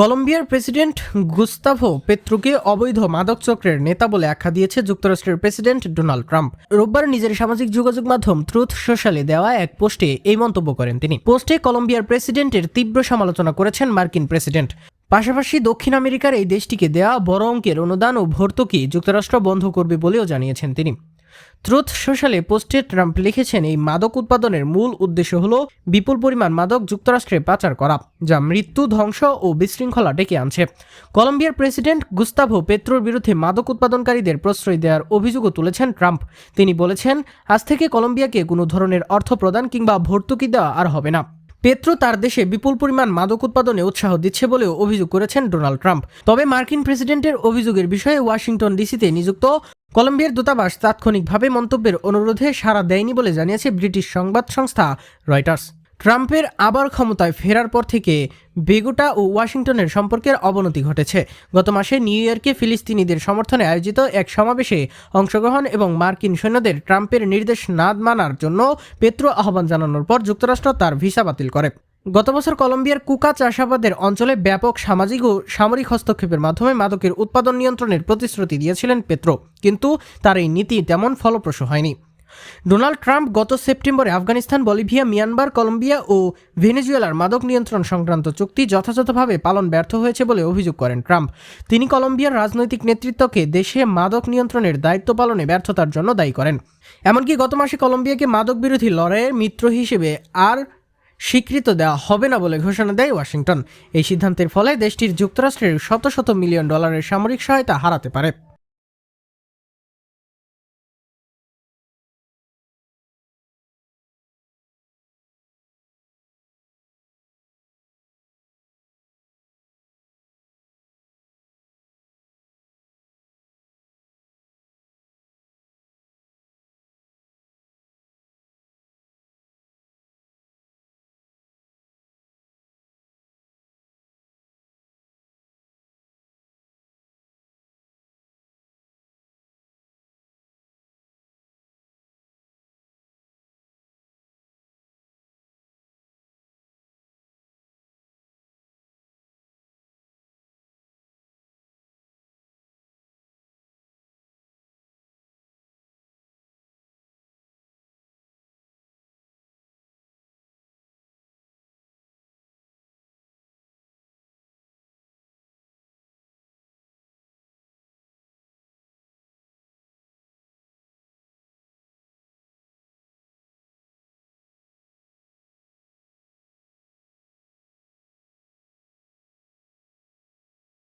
কলম্বিয়ার president Gustavo পেত্রোকে অবৈধ মাদক চক্রের নেতা বলে আখ্যা দিয়েছে যুক্তরাষ্ট্রের প্রেসিডেন্ট ডোনাল্ড ট্রাম্প। রোববার নিজের সামাজিক যোগাযোগ মাধ্যম ট্রুথ সোশ্যালে দেওয়া এক পোস্টে এই মন্তব্য করেন তিনি। পোস্টে কলম্বিয়ার প্রেসিডেন্টের তীব্র সমালোচনা করেছেন মার্কিন প্রেসিডেন্ট। পাশাপাশি দক্ষিণ আমেরিকার এই দেশটিকে দেওয়া বড় অঙ্কের অনুদান ও ভর্তুকি যুক্তরাষ্ট্র বন্ধ করবে বলেও জানিয়েছেন তিনি। ট্রুথ সোশ্যালে পোস্টে ট্রাম্প লিখেছেন, এই মাদক উৎপাদনের মূল উদ্দেশ্য হল বিপুল পরিমাণ মাদক যুক্তরাষ্ট্রে পাচার করা, যা মৃত্যু, ধ্বংস ও বিশৃঙ্খলা ডেকে আনছে। কলম্বিয়ার প্রেসিডেন্ট গুস্তাভো পেত্রোর বিরুদ্ধে মাদক উৎপাদনকারীদের প্রশ্রয় দেওয়ার অভিযোগও তুলেছেন ট্রাম্প। তিনি বলেছেন, আজ থেকে কলম্বিয়াকে কোনো ধরনের অর্থ প্রদান কিংবা ভর্তুকি দেওয়া আর হবে না। পেত্রো তার দেশে বিপুল পরিমাণ মাদক উৎপাদনে উৎসাহ দিচ্ছে বলেও অভিযোগ করেছেন ডোনাল্ড ট্রাম্প। তবে মার্কিন প্রেসিডেন্টের অভিযোগের বিষয়ে ওয়াশিংটন ডিসিতে নিযুক্ত কলম্বিয়ার দূতাবাস তাৎক্ষণিকভাবে মন্তব্যের অনুরোধে সাড়া দেয়নি বলে জানিয়েছে ব্রিটিশ সংবাদ সংস্থা রয়টার্স। ট্রাম্পের আবার ক্ষমতায় ফেরার পর থেকে বেগুটা ও ওয়াশিংটনের সম্পর্কের অবনতি ঘটেছে। গত মাসে নিউ ইয়র্কে ফিলিস্তিনিদের সমর্থনে আয়োজিত এক সমাবেশে অংশগ্রহণ এবং মার্কিন সৈন্যদের ট্রাম্পের নির্দেশ না মানার জন্য পেত্রো আহ্বান জানানোর পর যুক্তরাষ্ট্র তার ভিসা বাতিল করে। গত বছর কলম্বিয়ার কুকা চাষাবাদের অঞ্চলে ব্যাপক সামাজিক ও সামরিক হস্তক্ষেপের মাধ্যমে মাদকের উৎপাদন নিয়ন্ত্রণের প্রতিশ্রুতি দিয়েছিলেন পেত্রো, কিন্তু তার এই নীতি তেমন ফলপ্রসূ হয়নি। ডোনাল্ড ট্রাম্প গত সেপ্টেম্বরে আফগানিস্তান, বলিভিয়া, মিয়ানমার, কলম্বিয়া ও ভেনেজুয়েলার মাদক নিয়ন্ত্রণ সংক্রান্ত চুক্তি যথাযথভাবে পালন ব্যর্থ হয়েছে বলে অভিযোগ করেন ট্রাম্প। তিনি কলম্বিয়ার রাজনৈতিক নেতৃত্বকে দেশে মাদক নিয়ন্ত্রণের দায়িত্ব পালনে ব্যর্থতার জন্য দায়ী করেন। এমনকি গত মাসে কলম্বিয়াকে মাদক বিরোধী লড়াইয়ের মিত্র হিসেবে আর স্বীকৃত দেওয়া হবে না বলে ঘোষণা দেয় ওয়াশিংটন। এই সিদ্ধান্তের ফলে দেশটির যুক্তরাষ্ট্রের শত শত মিলিয়ন ডলারের সামরিক সহায়তা হারাতে পারে।